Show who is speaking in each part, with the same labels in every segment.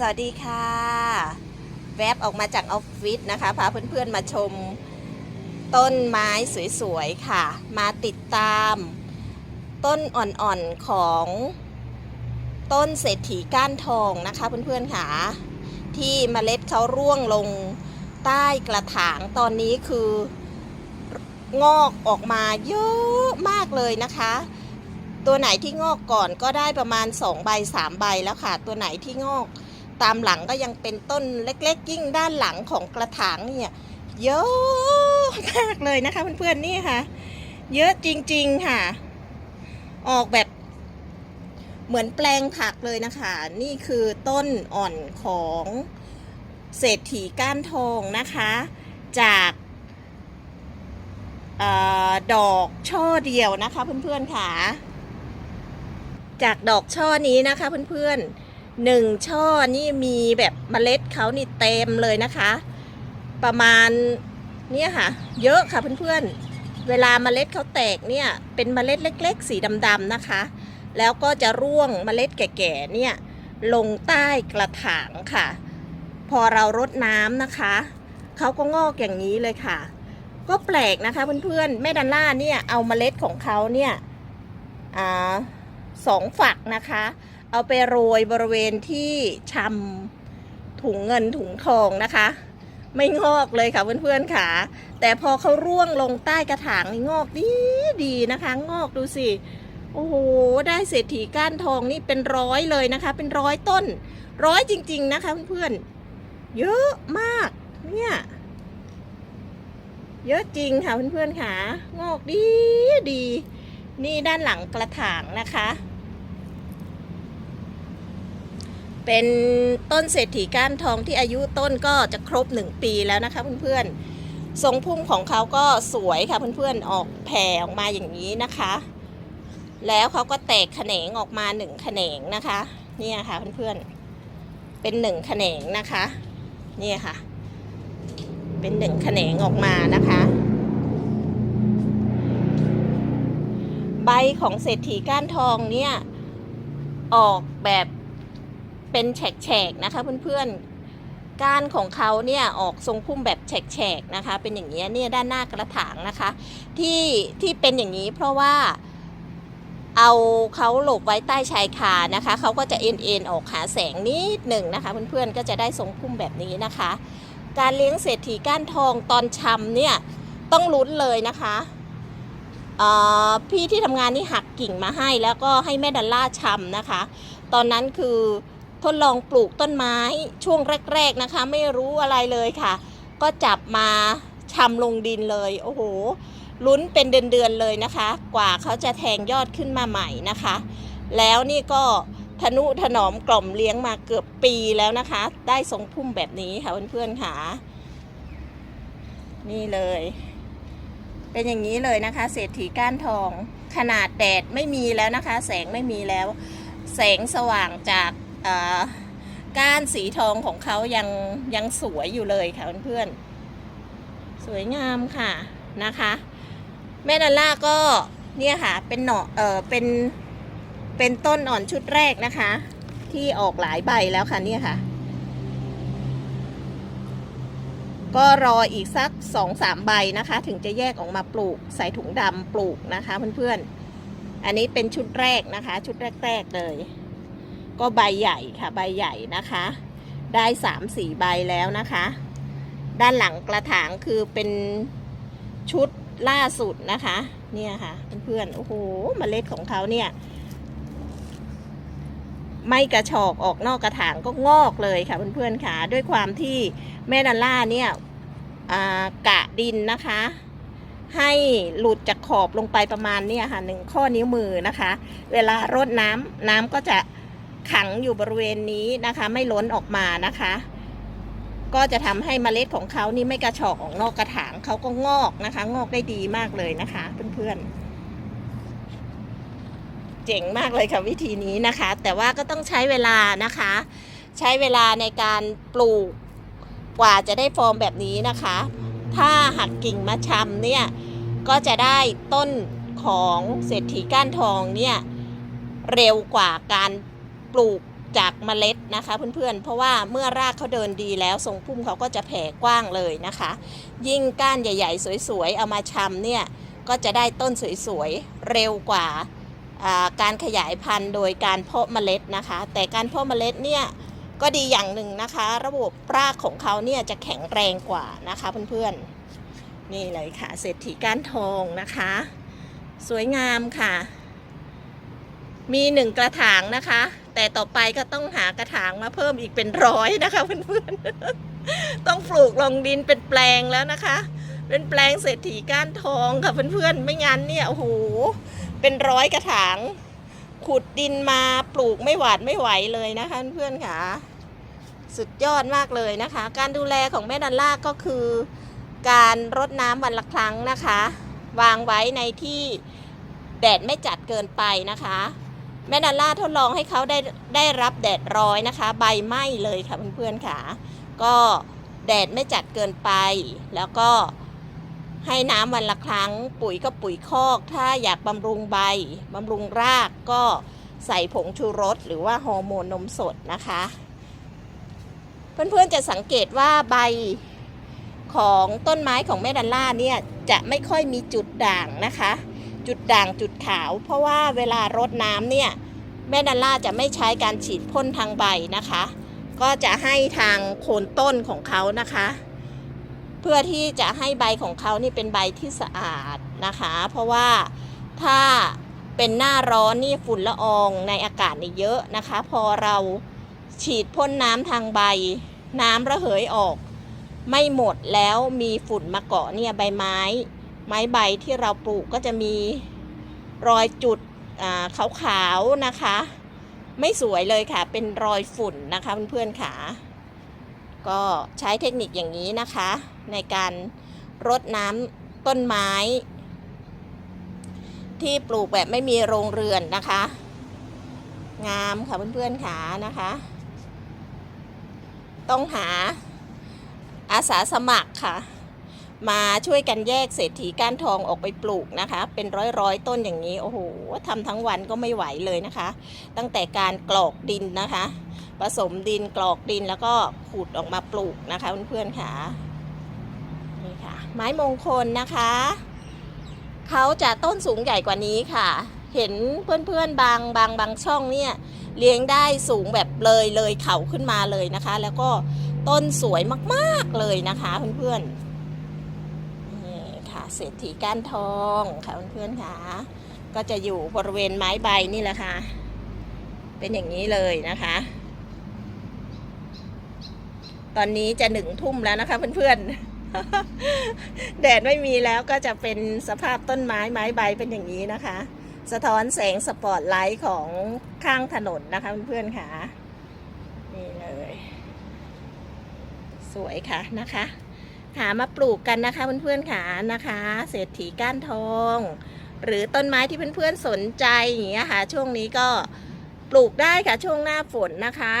Speaker 1: สวัสดีค่ะ แวบออกมาจากออฟฟิศนะคะ พาเพื่อนๆมาชมต้นไม้สวยๆค่ะ มาติดตาม ต้นอ่อนๆของต้นเศรษฐีก้านทองนะคะเพื่อนๆค่ะ ที่เมล็ดเขาร่วงลงใต้กระถางตอนนี้คืองอกออกมาเยอะมากเลยนะคะ ตัวไหนที่งอกก่อนก็ได้ประมาณ2ใบ3ใบแล้วค่ะ ตัวไหนที่งอก ตามหลังก็ยังเป็นต้นเล็กๆ ยิ่งด้านหลังของกระถางเนี่ยเยอะมากเลยนะคะเพื่อนๆนี่ค่ะ เยอะจริงๆค่ะ ออกแบบเหมือนแปลงผักเลยนะคะ นี่คือต้นอ่อนของเศรษฐีก้านทองนะคะ จากออดอกช่อเดียวนะคะเพื่อนๆค่ะ จากดอกช่อนี้นะคะเพื่อนๆ หนึ่งช่อนี่มีแบบเมล็ดเขานี่เต็มเลยนะคะ ประมาณเนี่ยค่ะ เยอะค่ะเพื่อนๆ เวลาเมล็ดเขาแตกเนี่ยเป็นเมล็ดเล็ก ๆ สีดำๆนะคะ แล้วก็จะร่วงเมล็ดแก่ๆเนี่ยลงใต้กระถางค่ะ พอเรารดน้ำนะคะเขาก็งอกอย่างนี้เลยค่ะ ก็แปลกนะคะเพื่อนๆแม่ดันล่าเนี่ยเอาเมล็ดของเขาเนี่ยอสองฝักนะคะ เอาไปโรยบริเวณที่ชำถุงเงินถุงทองนะคะ ไม่งอกเลยค่ะเพื่อนๆค่ะ แต่พอเขาร่วงลงใต้กระถางนี่งอกดีดีนะคะ งอกดูสิโอ้โหได้เศรษฐีก้านทองนี่เป็นร้อยเลยนะคะ เป็นร้อยต้น ร้อยจริง ๆ นะคะเพื่อนๆเยอะมากเนี่ยเยอะจริงค่ะเพื่อนๆค่ะ งอกดีดี นี่ด้านหลังกระถางนะคะ เป็นต้นเศรษฐีก้านทองที่อายุต้นก็จะครบหนึ่งปีแล้วนะคะเพื่อนๆทรงพุ่มของเขาก็สวยค่ะเพื่อนๆออกแผ่ออกมาอย่างนี้นะคะ แล้วเขาก็แตกแขนงออกมาหนึ่งแขนงนะคะเนี่ยค่ะเพื่อนๆเป็นหนึ่งแขนงนะคะเนี่ยค่ะ เป็นหนึ่งแขนงออกมานะคะ ใบของเศรษฐีก้านทองเนี่ยออกแบบ เป็นแฉกๆนะคะเพื่อนๆ ก้านของเขาเนี่ยออกทรงพุ่มแบบแฉกๆนะคะ เป็นอย่างนี้เนี่ยด้านหน้ากระถางนะคะ ที่ที่เป็นอย่างนี้เพราะว่าเอาเขาหลบไว้ใต้ชายคานะคะเขาก็จะเอ็นๆออกหาแสงนิดหนึ่งนะคะเพื่อนๆก็จะได้ทรงพุ่มแบบนี้นะคะ การเลี้ยงเศรษฐีก้านทองตอนชำเนี่ยต้องลุ้นเลยนะคะพี่ที่ทำงานนี่หักกิ่งมาให้แล้วก็ให้แม่ดัลล่าชำนะคะ ตอนนั้นคือ ทดลองปลูกต้นไม้ช่วงแรกๆนะคะ ไม่รู้อะไรเลยค่ะ ก็จับมาชำลงดินเลย โอ้โหลุ้นเป็นเดือนๆเลยนะคะ กว่าเขาจะแทงยอดขึ้นมาใหม่นะคะ แล้วนี่ก็ทนุถนอมกล่อมเลี้ยงมาเกือบปีแล้วนะคะ ได้ทรงพุ่มแบบนี้ค่ะเพื่อนๆค่ะ นี่เลย เป็นอย่างนี้เลยนะคะ เศรษฐีก้านทอง ขนาดแดดไม่มีแล้วนะคะ แสงไม่มีแล้ว แสงสว่างจาก ก้านสีทองของเขายังยังสวยอยู่เลยค่ะเพื่อนๆสวยงามค่ะนะคะ แม่ดัลล่าก็เนี่ยค่ะเป็นหน่อเออเป็นเป็นต้นอ่อนชุดแรกนะคะ ที่ออกหลายใบแล้วค่ะเนี่ยค่ะ ก็รออีกสักสองสามใบนะคะ ถึงจะแยกออกมาปลูกใส่ถุงดำปลูกนะคะเพื่อนๆอันนี้เป็นชุดแรกนะคะ ชุดแรก ๆ เลย ก็ใบใหญ่ค่ะใบใหญ่นะคะ ได้สามสี่ใบแล้วนะคะ ด้านหลังกระถางคือเป็นชุดล่าสุดนะคะ เนี่ยค่ะเพื่อนๆโอ้โหเมล็ดของเขาเนี่ย ไม่กระชอกออกนอกกระถางก็งอกเลยค่ะเพื่อนๆค่ะ ด้วยความที่แม่ดัลล่าเนี่ยกะดินนะคะ ให้หลุดจากขอบลงไปประมาณเนี่ยค่ะหนึ่งข้อนิ้วมือนะคะ เวลารดน้ำน้ำก็จะ ขังอยู่บริเวณนี้นะคะ ไม่ล้นออกมานะคะ ก็จะทำให้เมล็ดของเขานี่ไม่กระชอกออกนอกกระถางเขาก็งอกนะคะ งอกได้ดีมากเลยนะคะ เพื่อนๆ เจ๋งมากเลยค่ะวิธีนี้นะคะ แต่ว่าก็ต้องใช้เวลานะคะ ใช้เวลาในการปลูกกว่าจะได้ฟอร์มแบบนี้นะคะ ถ้าหักกิ่งมาชำเนี่ย ก็จะได้ต้นของเศรษฐีก้านทองเนี่ย เร็วกว่าการ ปลูกจากเมล็ดนะคะเพื่อนๆ เพราะว่าเมื่อรากเขาเดินดีแล้วทรงพุ่มเขาก็จะแผ่กว้างเลยนะคะ ยิ่งก้านใหญ่ ๆ สวยๆ เอามาชำเนี่ย ก็จะได้ต้นสวยๆ เร็วกว่าอ่าการขยายพันธุ์โดยการเพาะเมล็ดนะคะ แต่การเพาะเมล็ดเนี่ยก็ดีอย่างหนึ่งนะคะ ระบบรากของเขาเนี่ยจะแข็งแรงกว่านะคะเพื่อนๆ นี่เลยค่ะเศรษฐีก้านทองนะคะ สวยงามค่ะ มีหนึ่งกระถางนะคะ แต่ต่อไปก็ต้องหากระถางมาเพิ่มอีกเป็นร้อยนะคะเพื่อนๆ ต้องปลูกลงดินเป็นแปลงแล้วนะคะ เป็นแปลงเศรษฐีก้านทองค่ะเพื่อนๆ ไม่งั้นเนี่ยโอ้โหเป็นร้อยกระถาง ขุดดินมาปลูกไม่หวาดไม่ไหวเลยนะคะเพื่อนๆค่ะ สุดยอดมากเลยนะคะ การดูแลของแม่ดันล่าก็คือ การรดน้ำวันละครั้งนะคะ วางไว้ในที่แดดไม่จัดเกินไปนะคะ แม่ดันล่าทดลองให้เขาได้ได้รับแดดร้อยนะคะ ใบไหม้เลยค่ะเพื่อนๆค่ะ ก็แดดไม่จัดเกินไป แล้วก็ให้น้ำวันละครั้ง ปุ๋ยก็ปุ๋ยคอก ถ้าอยากบำรุงใบบำรุงรากก็ใส่ผงชูรสหรือว่าฮอร์โมนนมสดนะคะ เพื่อนๆจะสังเกตว่าใบของต้นไม้ของแม่ดันล่าเนี่ยจะไม่ค่อยมีจุดด่างนะคะ จุดด่างจุดขาว เพราะว่าเวลารดน้ำเนี่ยแม่ดันล่าจะไม่ใช้การฉีดพ่นทางใบนะคะ ก็จะให้ทางโคนต้นของเขานะคะ เพื่อที่จะให้ใบของเขานี่เป็นใบที่สะอาดนะคะ เพราะว่าถ้าเป็นหน้าร้อนนี่ฝุ่นละอองในอากาศนี่เยอะนะคะ พอเราฉีดพ่นน้ำทางใบ น้ำระเหยออก ไม่หมดแล้วมีฝุ่นมาเกาะเนี่ยใบไม้ ไม้ใบที่เราปลูกก็จะมีรอยจุดขาวๆนะคะ ไม่สวยเลยค่ะ เป็นรอยฝุ่นนะคะเพื่อนๆค่ะ ก็ใช้เทคนิคอย่างนี้นะคะ ในการรดน้ำต้นไม้ ที่ปลูกแบบไม่มีโรงเรือนนะคะ งามค่ะเพื่อนๆค่ะนะคะ ต้องหาอาสาสมัครค่ะ มาช่วยกันแยกเศรษฐีก้านทองออกไปปลูกนะคะ เป็นร้อยร้อยต้นอย่างนี้โอ้โหทำทั้งวันก็ไม่ไหวเลยนะคะ ตั้งแต่การกรอกดินนะคะ ผสมดินกรอกดินแล้วก็ขุดออกมาปลูกนะคะเพื่อนๆค่ะนี่ค่ะ ไม้มงคลนะคะเขาจะต้นสูงใหญ่กว่านี้ค่ะ เห็นเพื่อนๆบางบางบางช่องเนี่ยเลี้ยงได้สูงแบบเลยเลยเขาขึ้นมาเลยนะคะ แล้วก็ต้นสวยมากๆเลยนะคะเพื่อนๆ ค่ะ เศรษฐีก้านทองค่ะเพื่อนๆค่ะ ก็จะอยู่บริเวณไม้ใบนี่แหละค่ะ เป็นอย่างนี้เลยนะคะ ตอนนี้จะหนึ่งทุ่มแล้วนะคะเพื่อนๆ แดดไม่มีแล้วก็จะเป็นสภาพต้นไม้ไม้ใบเป็นอย่างนี้นะคะ สะท้อนแสงสปอตไลท์ของข้างถนนนะคะเพื่อนๆค่ะ นี่เลย สวยค่ะนะคะ หามาปลูกกันนะคะเพื่อนๆค่ะนะคะ เศรษฐีก้านทอง หรือต้นไม้ที่เพื่อนๆสนใจอย่างเงี้ยค่ะ ช่วงนี้ก็ปลูกได้ค่ะช่วงหน้าฝนนะคะ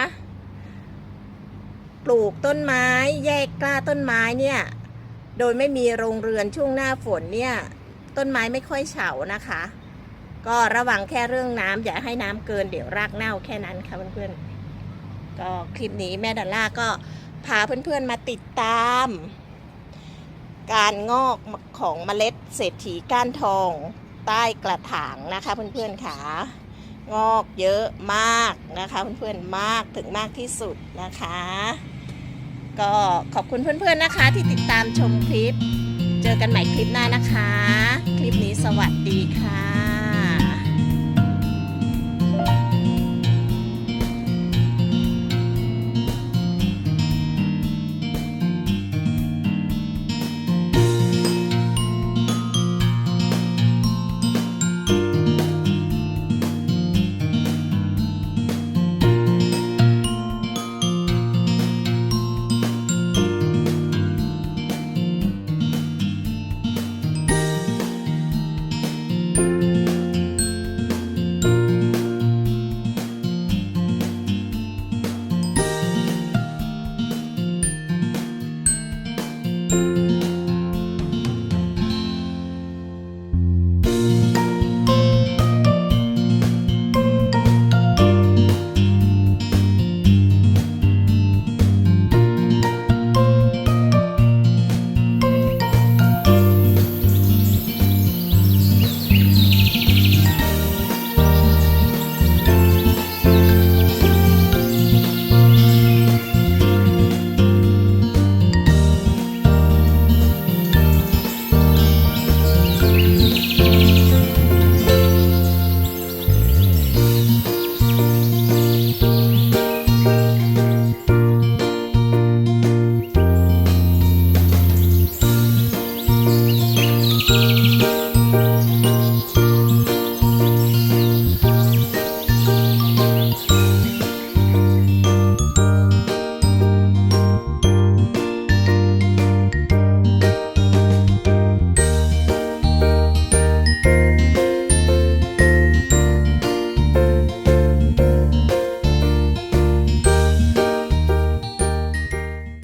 Speaker 1: ปลูกต้นไม้แยกกล้าต้นไม้เนี่ยโดยไม่มีโรงเรือนช่วงหน้าฝนเนี่ย ต้นไม้ไม่ค่อยเฉานะคะ ก็ระวังแค่เรื่องน้ำอย่าให้น้ำเกินเดี๋ยวรากเน่าแค่นั้นค่ะเพื่อนๆก็คลิปนี้แม่ดอลล่าก็พาเพื่อนๆมาติดตาม การงอกของเมล็ดเศรษฐีก้านทองใต้กระถางนะคะเพื่อนๆค่ะงอกเยอะมากนะคะเพื่อนๆมากถึงมากที่สุดนะคะ ก็ขอบคุณเพื่อนๆนะคะที่ติดตามชมคลิป เจอกันใหม่คลิปหน้านะคะ คลิปนี้สวัสดีค่ะ